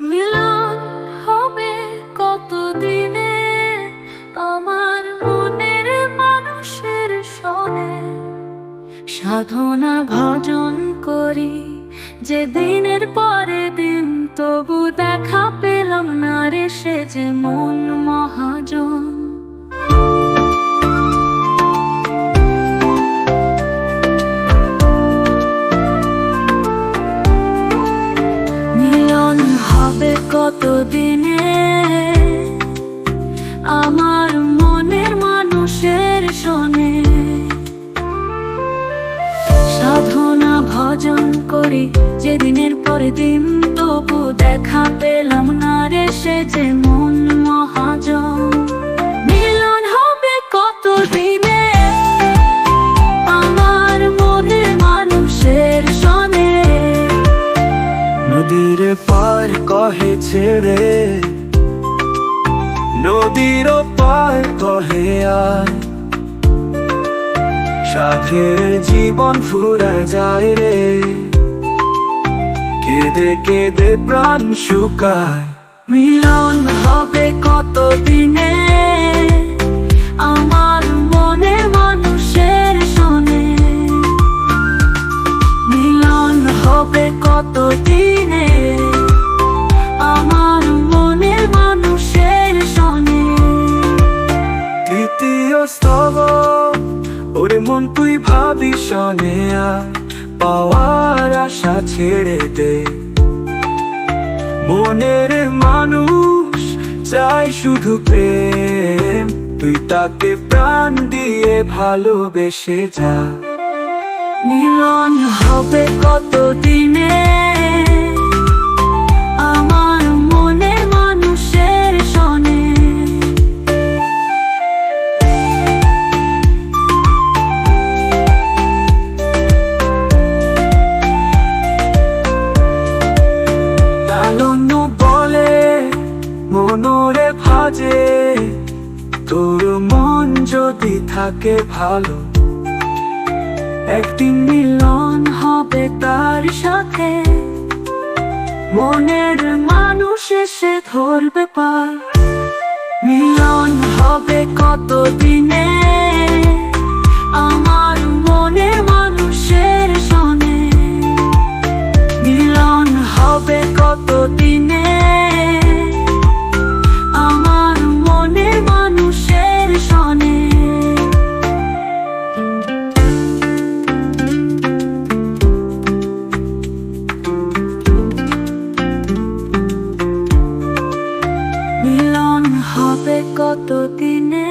মিলন হবে কতদিনে? আমার মনের মানুষের সনে সাধনা ভজন করি, যে দিনের পরে দিন তবু দেখা পেলাম না রে সে যে মন মহাজন। হবে কতদিনে আমার মনের মানুষের শোনে সাধনা, ভজন করি, যেদিনের পরে দিন তবু দেখা পেলাম না রে সে যে মন মহাজন কহে ছেড়ে নদীর পার কহে আয়। জীবন ফুরা যায় রে। কেঁদে কেঁদে প্রাণ শুকায়। মিলন হবে কত দিনে আমার মনে মানুষের শোনে। মিলন হবে কত দিনে মন তুই ভাবি সনে পাওয়ার আশা ছেড়ে দে। মনের মানুষ চাই শুধু প্রেম, তুই তাকে প্রাণ দিয়ে ভালোবেসে যা। মিলন হবে ভাজে তোর মন যদি থাকে ভালো, একদিন মিলন হবে তার সাথে। মনের মানুষ এসে ধরবে পার। মিলন হবে কত দিনে হবে